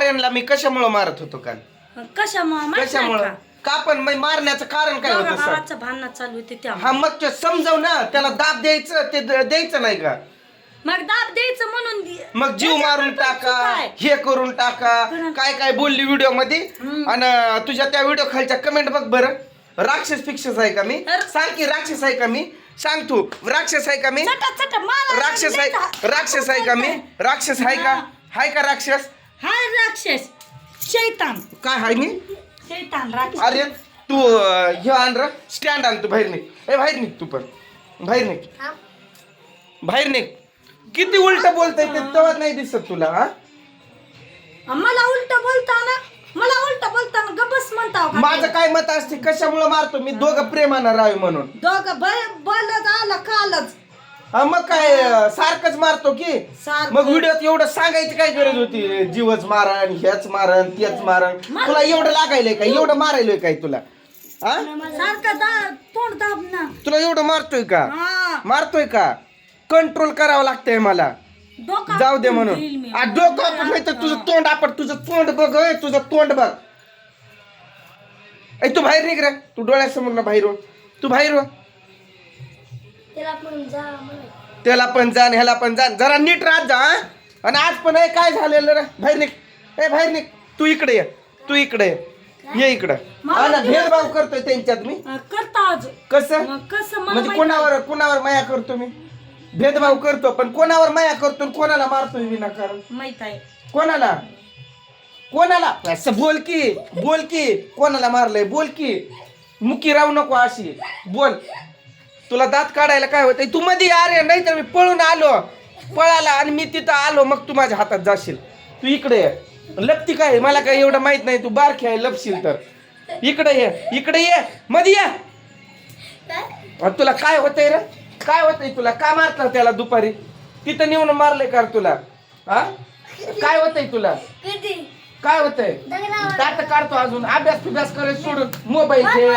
आर्यनला मी कशामुळे मारत होतो काल कशामुळे माहीत नाही कशामुळं का? का पण मारण्याचं कारण काय दोघा होतं सर भावाचं भांडण चालू होते त्या हा मग ते समजव ना त्याला दाब द्यायचं ते द- द्यायचं नाही का मग दाब द्यायचं म्हणून दि- मग जीव मारून पण टाका चूक आहे. हे करून टाका. काय काय बोलली व्हिडिओमध्ये. आणि तुझ्या त्या व्हिडिओ खालच्या कमेंट बघ बरं राक्षस फिक्षस आहे का मी अरे. सांग की राक्षस आहे का मी सांग तू राक्षस आहे का मी चटा चटा मारा राक्षस आहे. राक्षस आहे का मी राक्षस आहे का. हाय का राक्षस हाय राक्षस. शैतान. काय हाय मी? शैतान राक्षस. अरे तू अं, हे आण र. स्टँड आण तू बाहेर निघ. ए बाहेर निघ तू पण. बाहेर निघ. बाहेर निघ. किती उलट बोलताय ते तेव्हा नाही दिसत तुला हा? मला उलट बोलताना मला उलट बोलताना गबस म्हणता हो का? माझं काय मत असते कशामुळे मारतो? मी दोघं प्रेमानं राहावे म्हणून. दोघं ब- बोलत आलं कालच. हा मग काय सारखंच मारतो की? सारखं. मग व्हिडिओत एवढं सांगायची काय गरज होती? जीवच मारण ह्याच मारण तेच मारण मार- तुला एवढं लागायलंय काय एवढं मारायलोय काय तुला? हा? सारखं दा तोंड दाब ना तुला एवढं मारतोय का? हा. मारतोय का? कंट्रोल करावं लागतंय मला. डोकं जाऊ दे म्हणून. देईल मी. आ, डोकं आपण नाही तर तुझं तोंड आपण तुझं तोंड बघ तुझं तोंड बघ. ऐ तू बाहेर निघ रे. तू डोळ्यासमोर ना बाहेर हो. तू बाहेर हो. त्याला पण जा आणि ह्याला पण जा. जरा नीट राहत जा? आणि आज पण हे काय झालेलं रे? बाहेर निघ. ए बाहेर निघ. तू इकडे ये. तू इकडे ये. ये इकडं. हा ना भेदभाव करतोय त्यांच्यात मी. करता आज. कसं? मग कसं? मला म्हणजे माहीत कोणावर कोणावर माया करतो मी? भेदभाव करतो पण कोणावर माया करतो आणि कोणाला मारतोय विनाकारण. माहीत आहे. कोणाला? कोणाला? असं बोल की बोल की. कोणाला मारलंय? बोल की. मुकी राहू नको अशी. बोल. तुला दात काढायला काय होतंय? तू मध्ये अरे नाही तर मी पळून आलो. पळाला आणि मी तिथं आलो मग तू माझ्या हातात जाशील. तू इकडे ये. लपती काय? मला काय एवढं माहीत नाही. तू बारखी आहे लपशील तर. इकडे ये इकडे ये. मध्ये ये. तुला काय होतंय रे? काय होतंय तुला? का मारता त्याला दुपारी? तिथं नेऊन मारलंय का रे तुला? हा काय होतंय तुला? काय होतंय? दात काढतो अजून. अभ्यास फिभ्यास करायचं सोडून. मोबाईल खेळ.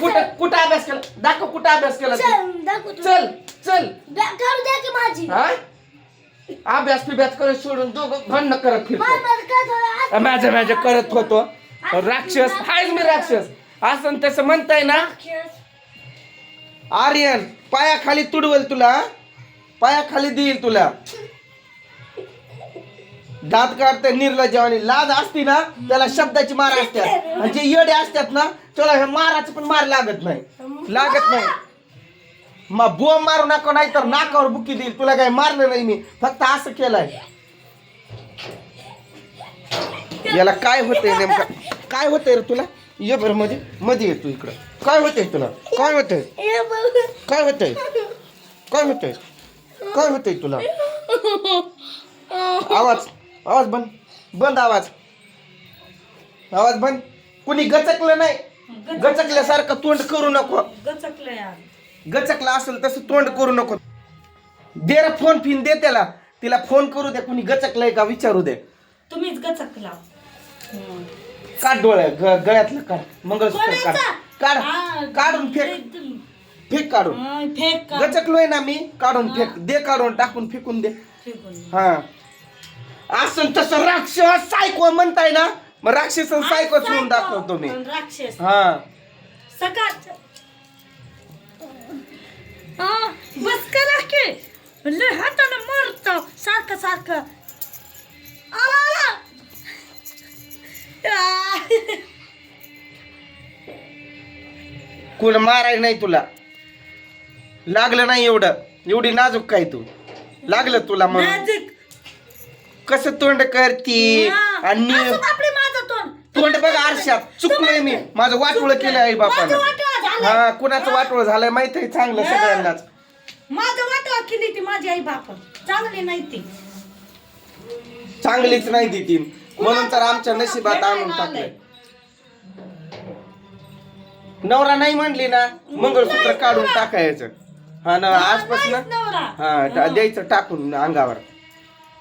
कुठं कुठं अभ्यास केला? दाखव कुठं अभ्यास केला तू? चल चल हा? अभ्यास फिभ्यास करत सोडून दोघं भांडणं करत फिरतो. माझं माझं करत होतो. राक्षस. हायच मी राक्षस. असं न तसं म्हणताय ना? आर्यन पायाखाली तुडवल तुला? पायाखाली देईल तुला. दात काढते निर्लज्जवानी लाज असती ना त्याला शब्दाची मार असतात आणि जे येडे असतात ना त्याला हे माराचं पण मार लागत नाही. लागत नाही. मग बोंब मारू नका नाही तर नाकावर बुकी देईल. तुला काय मारलं नाही मी फक्त असं केलंय. याला काय होतंय नेमकं? काय होतंय रे तुला? ये बरं मध्ये मध्ये ये तू इकडं. काय होतंय तुला? काय होतंय? काय होतंय? काय होतंय? काय होतंय तुला? आवाज. आवाज बंद. बंद आवाज. आवाज बंद. कुणी गचकलं नाही. गचकल्यासारखं तोंड करू नको. गचकलं यार गचकला असेल तसं तोंड करू नको. दे रे फोन फिन दे त्याला. तिला फोन करू दे. कुणी गचकलंय का विचारू दे. तुम्हीच गचकला. काढ डोळ्या. ग- गळ्यातलं काढ. मंगळसूत्र काढ. कोणाचा? काढ. हा, काढून फेक. एकदम. फेक काढून. हा, फेक का? गचकलोय ना मी. काढून फेक. दे काढून टाकून फेकून दे. फेकून. हा. असं तसं राक्षस सायको म्हणताय ना? मग राक्षस सायको होऊन दाखवतो मी राक्षस. हा. सकाळ हा, बस करा की. लय हातानं मारतो. सारखं सारखं. आला आला. आ. कोण माराय नाही तुला. लागलं नाही एवढं. एवढी नाजूक काय तू? लागलं तुला म्हणून. नाजूक. कसं तोंड करती? आणि तोंड. बघ आरशात. चुकलोय मी. माझं वाटोळ केलं आई माझं बापानं वाटोळं. हा कुणाचं वाटोळ झालंय माहीत आहे चांगलं. सगळ्यांनाच. माझं वाटवा केली ती माझी आई बाप. चांगली नाही ती. चांगलीच नाही ती ती. म्हणून तर आमच्या नशिबात आणून टाकलंय. नवरा नाही म्हणली ना मंगळसूत्र काढून टाकायचं. हा ना आजपासून. हा. द्यायचं टाकून अंगावर.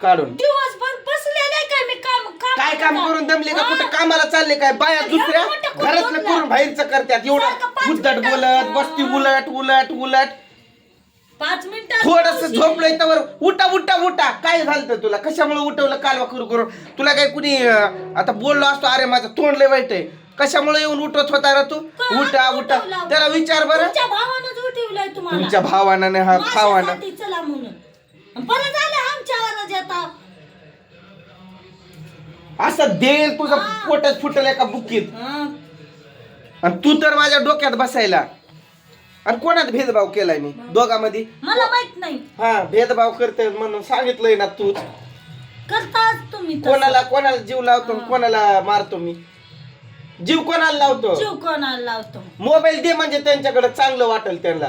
काढून. दिवसभर बसलेले काय मी काम काम काय काम करून दमले का? कुठं कामाला चालले काय? बाया दुसऱ्या घरातलं करून बाहेरचं करतात. एवढं पाच उद्धट मिनिटं. बोलत बसती उलट उलट उलट. पाच मिनिटात थोडस. झोपलंय तर उठा उठा उठा. काय झालं तर तुला? कशामुळे उठवलं कालवा करू करू? तुला काय कुणी अं, आता बोललो असतो अरे माझं तोंड लय वाईट आहे. कशामुळे येऊन उठवत होता रे तू? का? उठा उठा. उठवलं. त्याला विचार बरं. तुमच्या तुम्हाला. भावानं नाही हा चला म्हणून. आणि परत आले आमच्या आवाज येतात असं देईल तुझं हा. पोटच फुटल एका बुकीत. हं. आणि तू तर माझ्या डोक्यात बसायला. आणि कोणात भेदभाव केलाय मी? दोघांमध्ये? मला माहीत नाही. हा भेदभाव करते म्हणून सांगितलंय ना तूच. करताच तुम्ही तसं. कोणाला कोणाला जीव लावतो आणि कोणाला मारतो मी? जीव कोणाला लावतो? जीव कोणाला लावतो? मोबाईल दे म्हणजे त्यांच्याकडे चांगलं वाटेल त्यांना.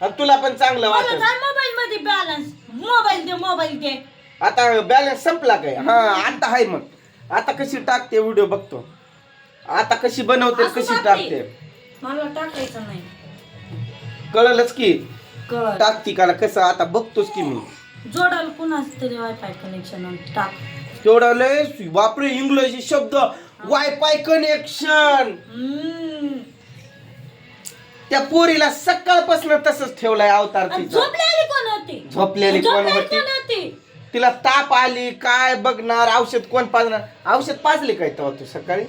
आणि तुला पण चांगलं मला वाटेल. मोबाईल मध्ये बॅलन्स मोबाईल दे मोबाईल दे. आता बॅलन्स संपला काय? हा आता आहे मग. आता कशी टाकते व्हिडिओ बघतो. आता कशी बनवते असं कशी टाकते. टाकते. मला टाकायचं नाही. कळलंच की? कळ टाकती का कसं? आता बघतोच की मी. जोडाल कुणाच तरी वायफाय कनेक्शन टाक. तेवढं लय बापरे इंग्रजी शब्द. वायफाय कनेक्शन हम्म. त्या पोरीला सकाळपासून तसंच ठेवलाय अवतार आणि तिचा. झोपलेली झोपलेली कोण होती तिला ताप आली काय बघणार औषध कोण पाजणार? औषध पाजले काय तेव्हा तू सकाळी?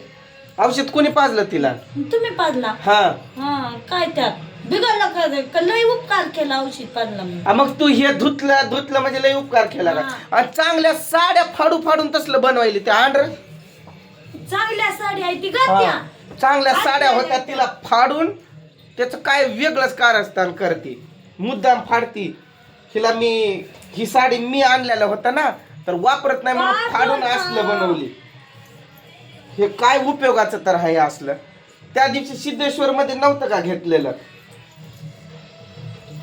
औषध कोणी पाजलं तिला? तुम्ही पाजला? हा. हा काय त्यात? बिघडलं का? का लय उपकार केला औषध पाजला मी आ, मग तू हे धुतलं धुतलं म्हणजे लय उपकार केला का. आणि चांगल्या साड्या फाडू फाडून तसलं बनवायली त्या आंध्र चांगल्या साडी आहे ती घातल्या चांगल्या साड्या? होत्या तिला फाडून त्याचं काय वेगळंच कारस्थान करते. मुद्दाम फाडती. हिला मी ही साडी मी आणलेला होता ना तर वापरत नाही म्हणून फाडून? असलं बनवली. हे काय उपयोगाचं तर आहे असलं? त्या दिवशी सिद्धेश्वर मध्ये नव्हतं का घेतलेलं?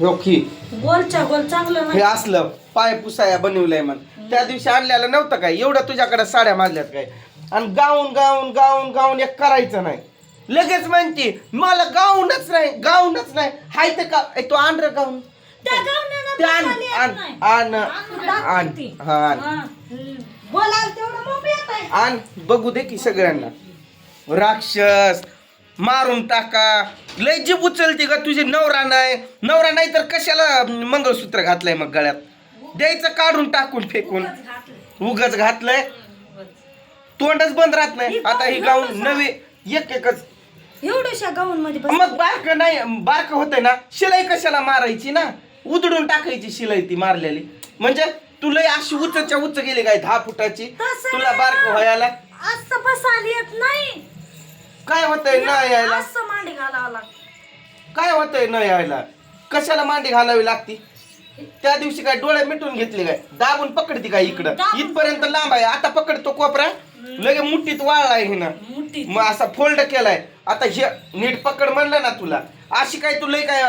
हो की? गोलच्या गोल चांगलं हे असलं पाय पुसाया बनवलंय म्हण. त्या दिवशी आणलेलं नव्हतं काय? एवढं तुझ्याकडे साड्या माजल्यात काय? आणि गाऊन गाऊन गाऊन गाऊन एक करायचं नाही. लगेच म्हणते मला गाऊनच नाही गाऊनच नाही. हाय ते का तो आण रे गाऊन. ते आण बसायला येत आण नाही. आण आणून आण दाखवते. हा आण. बोलाल तेवढं मग येत आहे. आण बघू दे की सगळ्यांना. राक्षस मारून टाका. लय जीभ उचलते का तुझे नवरा नाही. नवरा नाही तर कशाला मंगळसूत्र घातलंय मग गळ्यात? द्यायचं काढून टाकून फेकून. उगच घातलंय. तोंडच बंद राहत नाही. आता ही गाऊन नवे एक एकच एवढ्याशा गाऊन मध्ये मग बारक नाही बारक होतंय ना. शिलाई कशाला मारायची ना? उधळून टाकायची शिलाई ती मारलेली. म्हणजे तुला अशी उचच्या उच्च गेली काय दहा फुटाची? तसं तुला नाही बारक ना. व्हायला? असं बसायला येत नाही. काय होतंय न यायला? असं मांडी घालावं लागतं. काय होतंय न यायला? कशाला मांडी घालावी लागती? त्या दिवशी काय डोळे मिटून घेतले काय? दाबून पकडती काय इकडं? दाबून इथपर्यंत लांब आहे. आता पकडतो कोपरा. लगे मुठीत वाळलाय हिनं मोठी मग असा फोल्ड केलाय. आता हे नीट पकड म्हणलं ना तुला. अशी काय तुला काय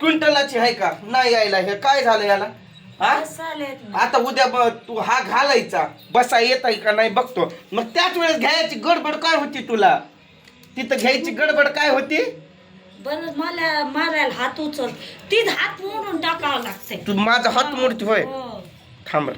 क्विंटलाची आहे का? नाही यायला हे काय झालं याला? हा? आता उद्या ब- तू हा घालायचा. बसा येत आहे का नाही बघतो. मग त्याच वेळेस घ्यायची गडबड काय होती तुला? तिथं घ्यायची गडबड काय होती? बरं मला मारायला हात उचल. तीच हात मोडून टाकावं लागतंय. तू माझा हात मोडती होय. हो. थांब रे.